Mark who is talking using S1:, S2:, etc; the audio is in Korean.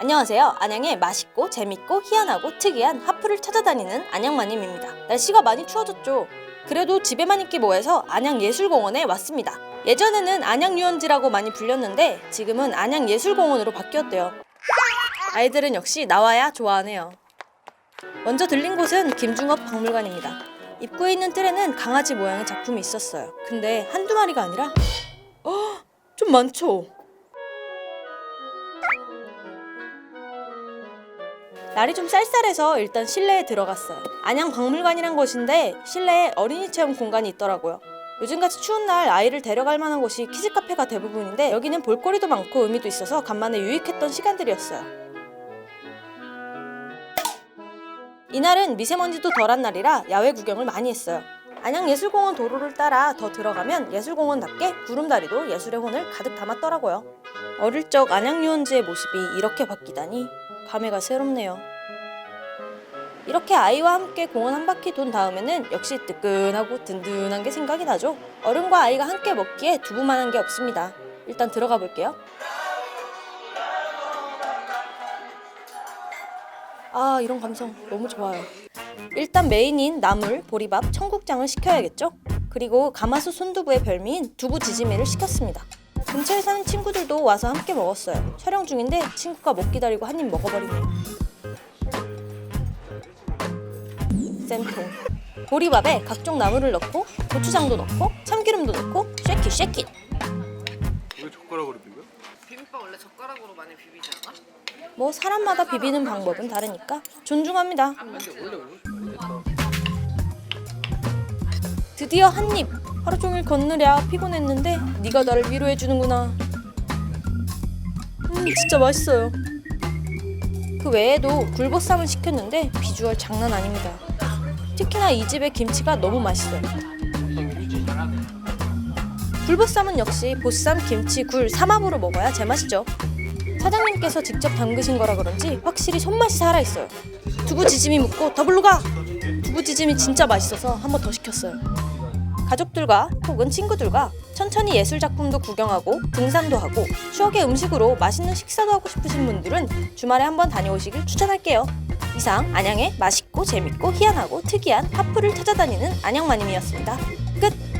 S1: 안녕하세요. 안양의 맛있고 재밌고 희한하고 특이한 하프를 찾아다니는 안양마님입니다. 날씨가 많이 추워졌죠. 그래도 집에만 있기 뭐해서 안양예술공원에 왔습니다. 예전에는 안양유원지라고 많이 불렸는데 지금은 안양예술공원으로 바뀌었대요. 아이들은 역시 나와야 좋아하네요. 먼저 들린 곳은 김중업 박물관입니다. 입구에 있는 틀에는 강아지 모양의 작품이 있었어요. 근데 한두 마리가 아니라 어, 좀 많죠. 날이 좀 쌀쌀해서 일단 실내에 들어갔어요. 안양 박물관이란 곳인데 실내에 어린이 체험 공간이 있더라고요. 요즘같이 추운 날 아이를 데려갈 만한 곳이 키즈 카페가 대부분인데 여기는 볼거리도 많고 의미도 있어서 간만에 유익했던 시간들이었어요. 이날은 미세먼지도 덜한 날이라 야외 구경을 많이 했어요. 안양예술공원 도로를 따라 더 들어가면 예술공원답게 구름다리도 예술의 혼을 가득 담았더라고요. 어릴 적 안양 유원지의 모습이 이렇게 바뀌다니 감회가 새롭네요. 이렇게 아이와 함께 공원 한 바퀴 돈 다음에는 역시 뜨끈하고 든든한 게 생각이 나죠. 어른과 아이가 함께 먹기에 두부만한 게 없습니다. 일단 들어가 볼게요. 아 이런 감성 너무 좋아요. 일단 메인인 나물, 보리밥, 청국장을 시켜야겠죠? 그리고 가마솥 손두부의 별미인 두부 지지미를 시켰습니다. 근처에 사는 친구들도 와서 함께 먹었어요. 촬영 중인데 친구가 못 기다리고 한 입 먹어버리네요. 쌤통. 보리밥에 각종 나물을 넣고 고추장도 넣고 참기름도 넣고 쉐킷 쉐킷.
S2: 왜 젓가락으로 비벼?
S3: 비빔밥 원래 젓가락으로 많이 비비지 않아?
S1: 뭐 사람마다 비비는 방법은 다르니까 존중합니다. 드디어 한 입. 하루 종일 걷느랴 피곤했는데 네가 나를 위로해 주는구나. 음 진짜 맛있어요. 그 외에도 굴보쌈을 시켰는데 비주얼 장난 아닙니다. 특히나 이 집의 김치가 너무 맛있어요. 굴보쌈은 역시 보쌈, 김치, 굴 삼합으로 먹어야 제맛이죠. 사장님께서 직접 담그신 거라 그런지 확실히 손맛이 살아있어요. 두부 지짐이 묻고 더블로 가! 두부 지짐이 진짜 맛있어서 한 번 더 시켰어요. 가족들과 혹은 친구들과 천천히 예술 작품도 구경하고 등산도 하고 추억의 음식으로 맛있는 식사도 하고 싶으신 분들은 주말에 한번 다녀오시길 추천할게요. 이상 안양의 맛있고 재밌고 희한하고 특이한 하프를 찾아다니는 안양마님이었습니다. 끝!